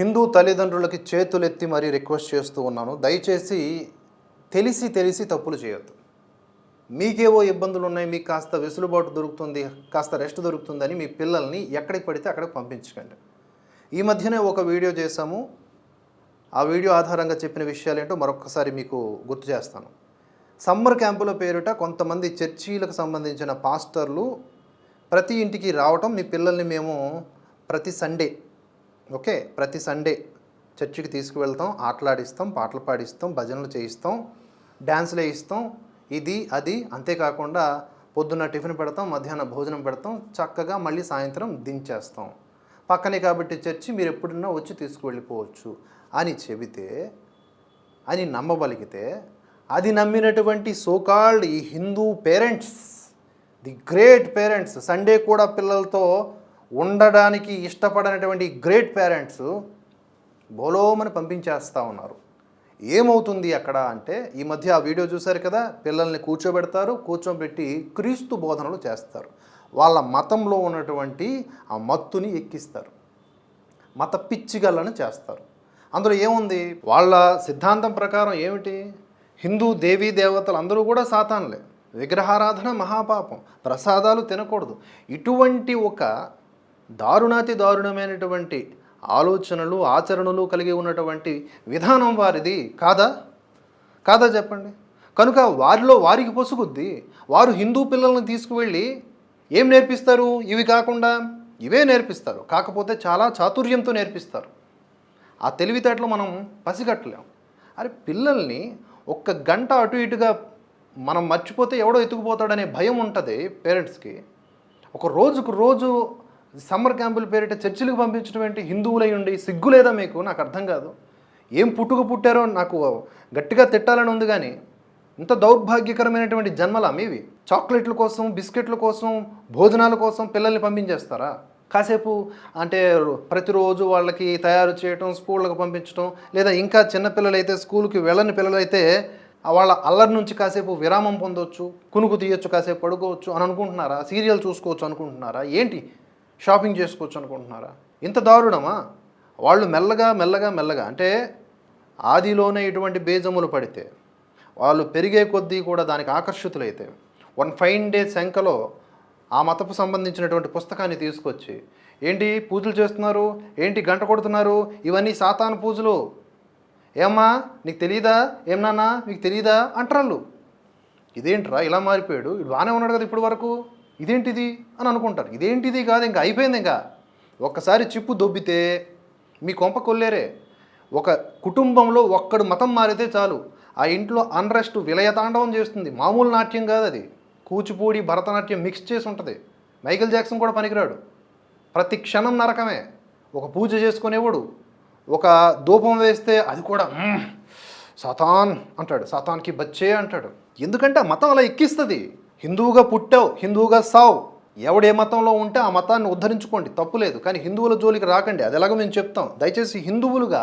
హిందూ తల్లిదండ్రులకి చేతులెత్తి మరీ రిక్వెస్ట్ చేస్తూ ఉన్నాను దయచేసి తెలిసి తెలిసి తప్పులు చేయొద్దు. మీకేవో ఇబ్బందులు ఉన్నాయి మీకు కాస్త వెసులుబాటు దొరుకుతుంది కాస్త రెస్ట్ దొరుకుతుందని మీ పిల్లల్ని ఎక్కడికి పడితే అక్కడికి పంపించకండి. ఈ మధ్యనే ఒక వీడియో చేశాము. ఆ వీడియో ఆధారంగా చెప్పిన విషయాలు ఏంటో మరొకసారి మీకు గుర్తు చేస్తాను. సమ్మర్ క్యాంపుల పేరిట కొంతమంది చర్చీలకు సంబంధించిన పాస్టర్లు ప్రతి ఇంటికి రావటం మీ పిల్లల్ని మేము ప్రతి సండే ఓకే ప్రతి సండే చర్చికి తీసుకువెళ్తాం ఆటలాడిస్తాం పాటలు పాడిస్తాం భజనలు చేయిస్తాం డ్యాన్సులు వేయిస్తాం. ఇది అది అంతేకాకుండా పొద్దున్న టిఫిన్ పెడతాం మధ్యాహ్నం భోజనం పెడతాం చక్కగా మళ్ళీ సాయంత్రం దించేస్తాం. పక్కనే కాబట్టి చర్చి మీరు ఎప్పుడున్నా వచ్చి తీసుకువెళ్ళిపోవచ్చు. అని చెబితే అని నమ్మగలిగితే అది నమ్మినటువంటి సోకాల్డ్ ఈ Hindu parents the great parents Sunday కూడా పిల్లలతో ఉండడానికి ఇష్టపడనటువంటి గ్రేట్ పేరెంట్స్ బోలోమని పంపించేస్తూ ఉన్నారు. ఏమవుతుంది అక్కడ అంటే ఈ మధ్య ఆ వీడియో చూశారు కదా పిల్లల్ని కూర్చోబెడతారు కూర్చోబెట్టి క్రీస్తు బోధనలు చేస్తారు. వాళ్ళ మతంలో ఉన్నటువంటి ఆ మత్తుని ఎక్కిస్తారు. మత పిచ్చిగలను చేస్తారు. అందులో ఏముంది? వాళ్ళ సిద్ధాంతం ప్రకారం ఏమిటి? హిందూ దేవీ దేవతలు అందరూ కూడా సాతానులే. విగ్రహారాధన మహాపాపం. ప్రసాదాలు తినకూడదు. ఇటువంటి ఒక దారుణాతి దారుణమైనటువంటి ఆలోచనలు ఆచరణలు కలిగి ఉన్నటువంటి విధానం వారిది. కాదా? కాదా చెప్పండి? కనుక వారిలో వారికి పొసుగుద్ది వారు హిందూ పిల్లల్ని తీసుకువెళ్ళి ఏం నేర్పిస్తారు? ఇవి కాకుండా ఇవే నేర్పిస్తారు. కాకపోతే చాలా చాతుర్యంతో నేర్పిస్తారు. ఆ తెలివితేటలు మనం పసిగట్టలేం. అరే పిల్లల్ని ఒక్క గంట అటు ఇటుగా మనం మర్చిపోతే ఎవడో ఎత్తుకుపోతాడనే భయం ఉంటుంది పేరెంట్స్కి. ఒక రోజుకు రోజు సమ్మర్ క్యాంపుల పేరిట చర్చిలకు పంపించడం ఏంటి? హిందువులై ఉండి సిగ్గు లేదా మీకు? నాకు అర్థం కాదు. ఏం పుట్టుకు పుట్టారో నాకు గట్టిగా తిట్టాలని ఉంది కానీ ఇంత దౌర్భాగ్యకరమైనటువంటి జన్మల మీవి? చాక్లెట్ల కోసం బిస్కెట్ల కోసం భోజనాల కోసం పిల్లల్ని పంపించేస్తారా? కాసేపు అంటే ప్రతిరోజు వాళ్ళకి తయారు చేయటం స్కూళ్ళకు పంపించడం లేదా ఇంకా చిన్నపిల్లలైతే స్కూల్కి వెళ్ళని పిల్లలైతే వాళ్ళ అల్లరి నుంచి కాసేపు విరామం పొందొచ్చు కునుకు తీయొచ్చు కాసేపు పడుకోవచ్చు అని అనుకుంటున్నారా? సీరియల్ చూసుకోవచ్చు అనుకుంటున్నారా? ఏంటి? షాపింగ్ చేసుకోవచ్చు అనుకుంటున్నారా? ఇంత దారుణమా? వాళ్ళు మెల్లగా మెల్లగా మెల్లగా అంటే ఆదిలోనే ఇటువంటి బీజములు పడితే వాళ్ళు పెరిగే కొద్దీ కూడా దానికి ఆకర్షితులైతే వన్ ఫైన్ డే శంకలో ఆ మతపు సంబంధించినటువంటి పుస్తకాన్ని తీసుకొచ్చి ఏంటి పూజలు చేస్తున్నారు? ఏంటి గంట కొడుతున్నారు? ఇవన్నీ సాతాను పూజలు. ఏమ్మా నీకు తెలియదా ఏం నాన్న మీకు తెలియదా అంటారు ఇదేంట్రా ఇలా మారిపోయాడు? బాగానే ఉన్నాడు కదా ఇప్పటి వరకు? ఇదేంటిది అని అనుకుంటారు. ఇదేంటిది కాదు ఇంకా అయిపోయింది ఇంకా. ఒక్కసారి చిప్పు దొబ్బితే మీ కొంప కొల్లేరే. ఒక కుటుంబంలో ఒక్కడు మతం మారితే చాలు. ఆ ఇంట్లో అన్రెస్ట్ విలయతాండవం చేస్తుంది. మామూలు నాట్యం కాదు అది. కూచిపూడి భరతనాట్యం మిక్స్ చేసి ఉంటుంది. మైకిల్ జాక్సన్ కూడా పనికిరాడు. ప్రతి క్షణం నరకమే. ఒక పూజ చేసుకునేవాడు. ఒక ధూపం వేస్తే అది కూడా సతాన్ అంటాడు. సతాన్కి బచ్చే అంటాడు. ఎందుకంటే ఆ మతం అలా ఎక్కిస్తుంది. హిందువుగా పుట్టావు హిందువుగా సావు. ఎవడే మతంలో ఉంటే ఆ మతాన్ని ఉద్ధరించుకోండి. తప్పులేదు కానీ హిందువుల జోలికి రాకండి. అది ఎలాగో మేము చెప్తాం. దయచేసి హిందువులుగా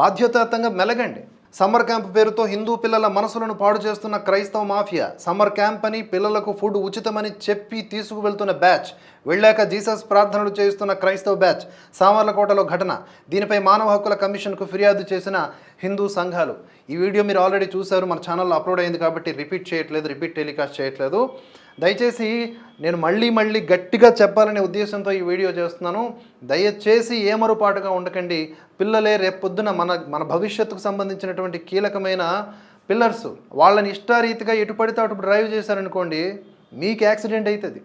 బాధ్యతాయుతంగా మెలగండి. సమ్మర్ క్యాంప్ పేరుతో హిందూ పిల్లల మనసులను పాడు చేస్తున్న క్రైస్తవ మాఫియా సమ్మర్ క్యాంప్ అని పిల్లలకు ఫుడ్ ఉచితమని చెప్పి తీసుకువెళ్తున్న బ్యాచ్ వెళ్ళాక జీసస్ ప్రార్థనలు చేస్తున్న క్రైస్తవ బ్యాచ్ సామర్లకోటలో ఘటన. దీనిపై మానవ హక్కుల కమిషన్కు ఫిర్యాదు చేసిన హిందూ సంఘాలు. ఈ వీడియో మీరు ఆల్రెడీ చూశారు మన ఛానల్లో అప్లోడ్ అయింది కాబట్టి రిపీట్ చేయట్లేదు రిపీట్ టెలికాస్ట్ చేయట్లేదు. దయచేసి నేను మళ్ళీ మళ్ళీ గట్టిగా చెప్పాలనే ఉద్దేశంతో ఈ వీడియో చేస్తున్నాను. దయచేసి ఏమరుపాటుగా ఉండకండి. పిల్లలే రేపొద్దున మన మన భవిష్యత్తుకు సంబంధించినటువంటి కీలకమైన పిల్లర్స్. వాళ్ళని ఇష్టారీతిగా ఎటు పడితే అటు డ్రైవ్ చేశారనుకోండి మీకు యాక్సిడెంట్ అవుతుంది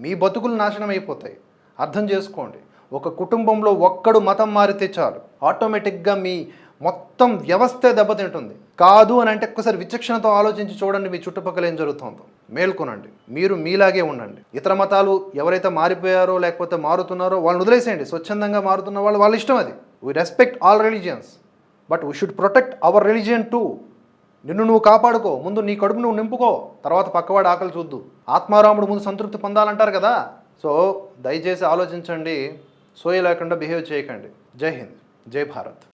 మీ బతుకులు నాశనం అయిపోతాయి. అర్థం చేసుకోండి. ఒక కుటుంబంలో ఒక్కడు మతం మారితే చాలు. ఆటోమేటిక్గా మీ మొత్తం వ్యవస్థే దెబ్బతింటుంది. కాదు అని అంటే ఒక్కసారి విచక్షణతో ఆలోచించి చూడండి మీ చుట్టుపక్కల ఏం జరుగుతుందో. మేల్కొనండి. మీరు మీలాగే ఉండండి. ఇతర మతాలు ఎవరైతే మారిపోయారో లేకపోతే మారుతున్నారో వాళ్ళని వదిలేసేయండి. స్వచ్ఛందంగా మారుతున్న వాళ్ళు వాళ్ళ ఇష్టం అది. We respect all religions but we should protect our religion too నిన్ను నువ్వు కాపాడుకో ముందు నీ కడుపు నువ్వు నింపుకో తర్వాత పక్కవాడు ఆకలి చూద్దు. ఆత్మారాముడు ముందు సంతృప్తి పొందాలంటారు కదా? సో దయచేసి ఆలోచించండి సోయ లేకుండా బిహేవ్ చేయకండి. జై హింద్ జై భారత్.